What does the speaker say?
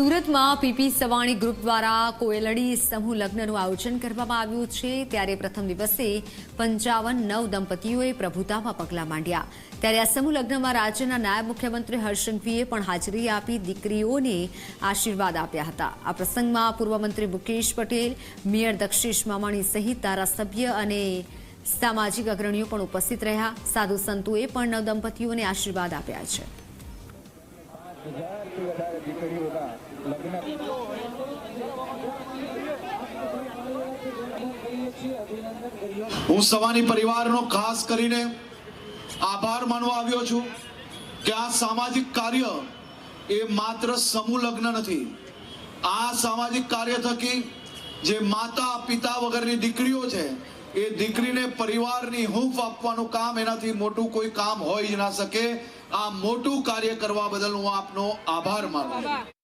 સુરતમાં PP Savani group દ્વારા કોયલડી સમૂહ લગ્નનું આયોજન કરવામાં આવ્યું છે. ત્યારે પ્રથમ દિવસે પંચાવન નવ દંપતીઓએ પ્રભુતામાં પગલાં માંડ્યા. ત્યારે આ સમૂહ લગ્નમાં રાજ્યના નાયબ મુખ્યમંત્રી હર્ષ સંઘવીએ પણ હાજરી આપી દીકરીઓને આશીર્વાદ આપ્યા હતા. આ પ્રસંગમાં પૂર્વ મંત્રી મુકેશ પટેલ, મેયર દક્ષેશ મામાણી સહિત ધારાસભ્ય અને સામાજિક અગ્રણીઓ પણ ઉપસ્થિત રહ્યા. સાધુ સંતોએ પણ નવ દંપતીઓને આશીર્વાદ આપ્યા છે. હજારથી વધારે દીકરીઓના લગ્ન હું સવાની પરિવારનો ખાસ કરીને આભાર માનવા આવ્યો છું કે આ સામાજિક કાર્ય એ માત્ર સમૂહ લગ્ન નથી. આ સામાજિક કાર્ય થકી જે માતા પિતા વગરની દીકરીઓ છે એ દીકરીને પરિવારની હૂંફ આપવાનું કામ એનાથી મોટું કોઈ કામ હોય જ ના શકે. આ મોટું કાર્ય કરવા બદલ હું આપનો આભાર માનું